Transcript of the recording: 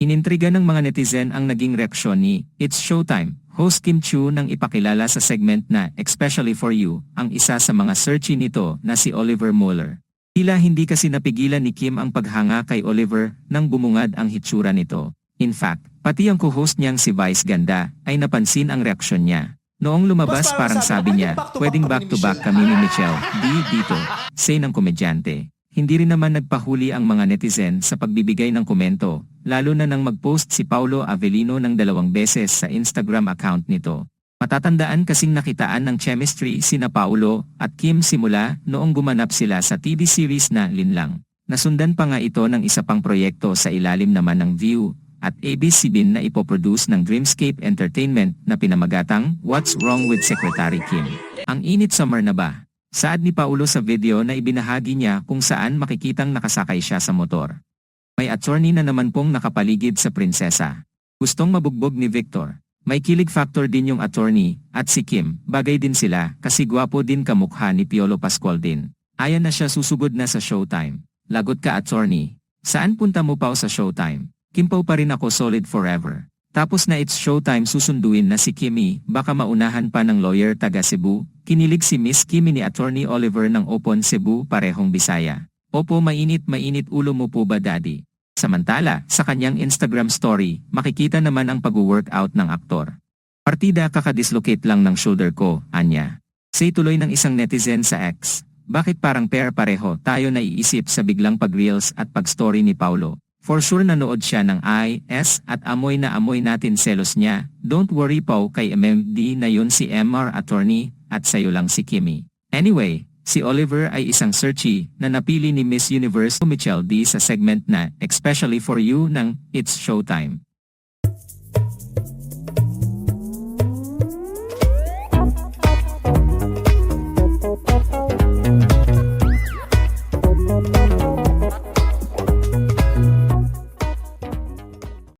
Inintriga ng mga netizen ang naging reaksyon ni It's Showtime, host Kim Chu nang ipakilala sa segment na Especially For You, ang isa sa mga searchy nito na si Oliver Mueller. Tila hindi kasi napigilan ni Kim ang paghanga kay Oliver nang bumungad ang hitsura nito. In fact, pati ang co-host niyang si Vice Ganda ay napansin ang reaksyon niya. Noong lumabas parang sabi niya, "Ay, back to back pwedeng kami back ni to back Michelle." kami ni Michelle, di dito, say ng komedyante. Hindi rin naman nagpahuli ang mga netizen sa pagbibigay ng komento, lalo na nang mag-post si Paulo Avellino ng dalawang beses sa Instagram account nito. Matatandaan kasing nakitaan ng chemistry sina Paulo at Kim simula noong gumanap sila sa TV series na Linlang. Nasundan pa nga ito ng isa pang proyekto sa ilalim naman ng View at ABCBIN na ipoproduce ng Dreamscape Entertainment na pinamagatang What's Wrong with Secretary Kim. Ang init summer na ba? Saad ni Paulo sa video na ibinahagi niya kung saan makikitang nakasakay siya sa motor. May attorney na naman pong nakapaligid sa prinsesa. Gustong mabugbog ni Victor. May kilig factor din yung attorney, at si Kim, bagay din sila kasi gwapo din kamukha ni Piolo Pascual din. Ayan na siya susugod na sa showtime. Lagot ka attorney. Saan punta mo pa sa showtime? Kimpaw pa rin ako solid forever. Tapos na it's showtime susunduin na si Kimi, baka maunahan pa ng lawyer taga Cebu. Kinilig si Miss Kimi ni Attorney Oliver ng Opon Cebu parehong Bisaya. Opo mainit mainit ulo mo po ba daddy? Samantala, sa kanyang Instagram story, makikita naman ang pag-workout ng aktor. Partida kakadislocate lang ng shoulder ko, anya. Say tuloy ng isang netizen sa X. Bakit parang pair pareho tayo naiisip sa biglang pag-reels at pag-story ni Paulo? For sure nanood siya ng I, S at amoy na amoy natin selos niya. Don't worry Pau kay MMD na yun si MR attorney at sayo lang si Kimi. Anyway, si Oliver ay isang searchy na napili ni Miss Universe Michelle D sa segment na Especially For You ng It's Showtime.